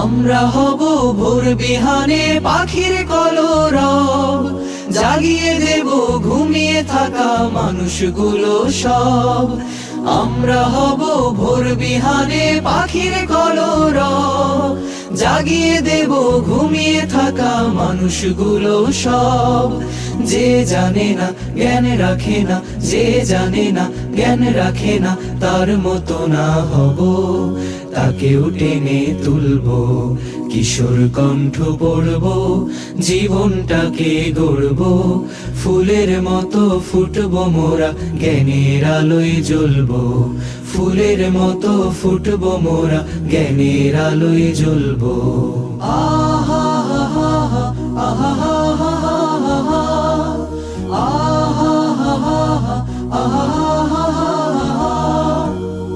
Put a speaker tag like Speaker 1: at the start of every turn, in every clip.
Speaker 1: আমরা হব ভোর বিহানে পাখির কলরব। জাগিয়ে দেব, ঘুমিয়ে থাকা মানুষগুলো সব। আমরা হব ভোর বিহানে পাখির কলরব। জাগিয়ে দেব, ঘুমিয়ে থাকা মানুষগুলো সব। যে জানে না, জ্ঞান রাখে না, যে জানে না, জ্ঞান রাখে না, তার মতো না হব। তাকেও টেনে তুলব, কিশোর কণ্ঠ পড়ব, জীবনটাকে গড়ব। ফুলের মতো ফুটব মোরা, জ্ঞানের আলোয় জ্বলব। ফুলের মতো ফুটব মোরা, জ্ঞানের আলোয় জ্বলব। আহা আহা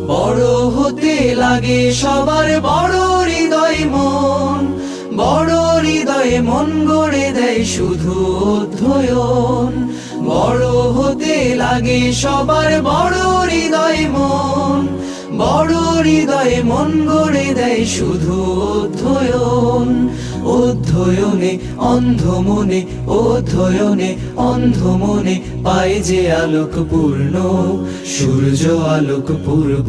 Speaker 1: বড় হতে লাগে সবার বড় হৃদয় বড় হৃদয়ে মন গড়ে দেয় শুধু অধ্যয়ন। বড় হতে লাগে সবার বড় হৃদয় মন। বড় হৃদয়ে মন গড়ে দেয় শুধু অধ্যয়ন। অধ্যয়নে অন্ধ মনে, অধ্যয়নে অন্ধ মনে পায় যে আলোক পূর্ণ, সূর্য আলোক পূর্ব।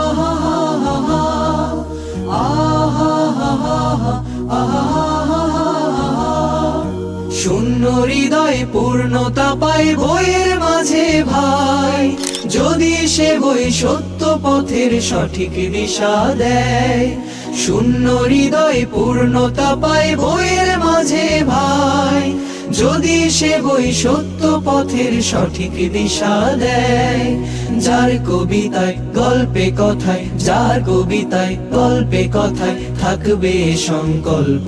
Speaker 1: পূর্ণতা পায় বইয়ের মাঝে ভাই। যদি সে বই সত্য পথের সঠিক দিশা দেয়, শূন্য হৃদয় পূর্ণতা পায় বইয়ের মাঝে ভাই। যদি সে বই সত্য পথের সঠিক দিশা দেয়, যার কবিতায় গল্পে কথায়, যার কবিতায় গল্পে কথায় থাকবে সংকল্প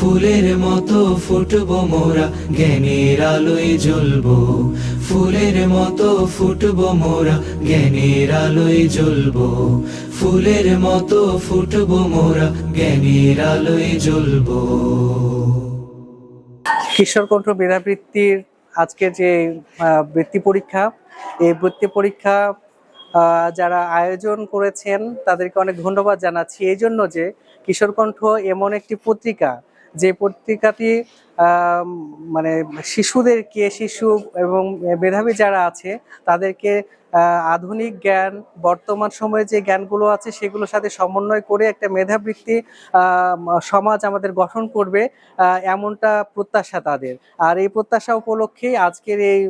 Speaker 1: ফুলের মতো ফুটব মোরা, জ্ঞানের আলোয় জ্বলব। ফুলের মতো ফুটব মোরা, জ্ঞানের আলোয় জ্বলব। ফুলের মতো ফুটব মোরা, জ্ঞানের আলোয় জ্বলব।
Speaker 2: কিশোর কণ্ঠ মেধাবৃত্তির আজকে যে বৃত্তি পরীক্ষা, এই বৃত্তি পরীক্ষা যারা আয়োজন করেছেন, তাদেরকে অনেক ধন্যবাদ জানাচ্ছি। এই জন্য যে কিশোর কণ্ঠ এমন একটি পত্রিকা যে পত্রিকাটি মানে শিশুদেরকে, শিশু এবং মেধাবী যারা আছে, তাদেরকে আধুনিক জ্ঞান, বর্তমান সময়ে যে জ্ঞানগুলো আছে, সেগুলোর সাথে সমন্বয় করে একটা মেধাবৃত্তি সমাজ আমাদের গঠন করবে এমনটা প্রত্যাশা তাদের। আর এই প্রত্যাশা উপলক্ষেই আজকের এই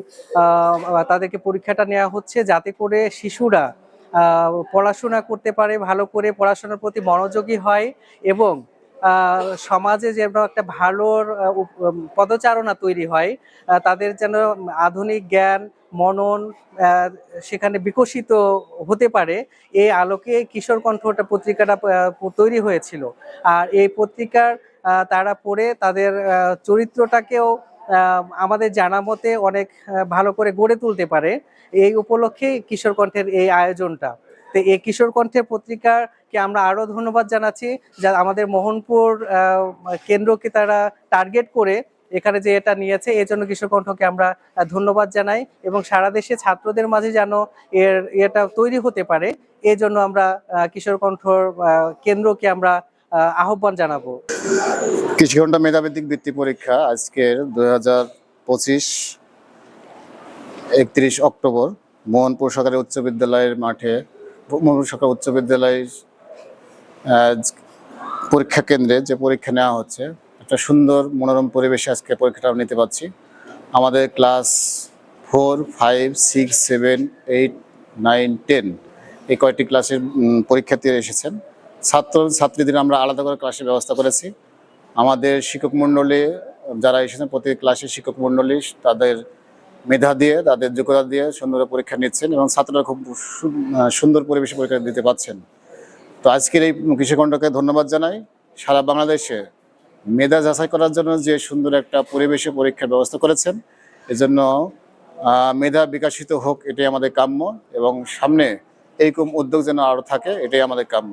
Speaker 2: তাদেরকে পরীক্ষাটা নেওয়া হচ্ছে যাতে করে শিশুরা পড়াশোনা করতে পারে, ভালো করে পড়াশোনার প্রতি মনোযোগী হয় এবং সমাজে যেন একটা ভালোর পদচারণা তৈরি হয় তাদের যেন আধুনিক জ্ঞান, মনন সেখানে বিকশিত হতে পারে এই আলোকে কিশোর কণ্ঠটা পত্রিকাটা তৈরি হয়েছিল। আর এই পত্রিকার তারা পড়ে তাদের চরিত্রটাকেও আমাদের জানা মতে অনেক ভালো করে গড়ে তুলতে পারে। এই উপলক্ষে কিশোর কণ্ঠের এই আয়োজনটা। তো এই কিশোর কণ্ঠের পত্রিকাকে আমরা আরও ধন্যবাদ জানাচ্ছি যা আমাদের মোহনপুর কেন্দ্রকে তারা টার্গেট করে এখানে যে এটা নিয়েছে এই জন্য কিশোর কণ্ঠকে আমরা ধন্যবাদ জানাই এবং সারা দেশে ছাত্রদের মাঝে যেন এর এটা তৈরি হতে পারে এই জন্য আমরা আহ, কিশোর কণ্ঠর কেন্দ্রকে আমরা আহ্বান জানাব।
Speaker 3: কৃষি ঘণ্টা মেধাভিত্তিক বৃত্তি পরীক্ষা আজকের দুই হাজার পঁচিশ একত্রিশ অক্টোবর মোহনপুর সরকারি উচ্চ বিদ্যালয়ের মাঠে মোহনপুর সরকার উচ্চ বিদ্যালয়ের আহ, পরীক্ষা কেন্দ্রে যে পরীক্ষা নেওয়া হচ্ছে, একটা সুন্দর মনোরম পরিবেশে আজকে পরীক্ষাটা নিতে পারছি। আমাদের class four, five, six, seven, eight, nine, ten এই কয়েকটি ক্লাসের পরীক্ষার্থীরা এসেছেন। ছাত্র, ছাত্রীদের আমরা আলাদা করে ক্লাসের ব্যবস্থা করেছি। আমাদের শিক্ষক মণ্ডলী যারা এসেছেন, প্রতি ক্লাসের শিক্ষক মণ্ডলী তাদের মেধা দিয়ে, তাদের যোগ্যতা দিয়ে সুন্দর পরীক্ষা নিচ্ছেন এবং ছাত্ররা খুব সুন্দর পরিবেশে পরীক্ষা দিতে পারছেন। তো আজকের এই কৃষিখণ্ডকে ধন্যবাদ জানাই। সারা বাংলাদেশে মেধা যাচাই করার জন্য যে সুন্দর একটা পরিবেশে পরীক্ষার ব্যবস্থা করেছেন, এজন্য মেধা বিকাশিত হোক এটাই আমাদের কাম্য এবং সামনে এইরকম উদ্যোগ যেন আরও থাকে, এটাই আমাদের কাম্য।